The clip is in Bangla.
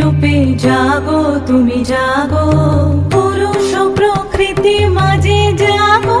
রূপে জাগো তুমি জাগো পুরুষ প্রকৃতি মাঝে জাগো।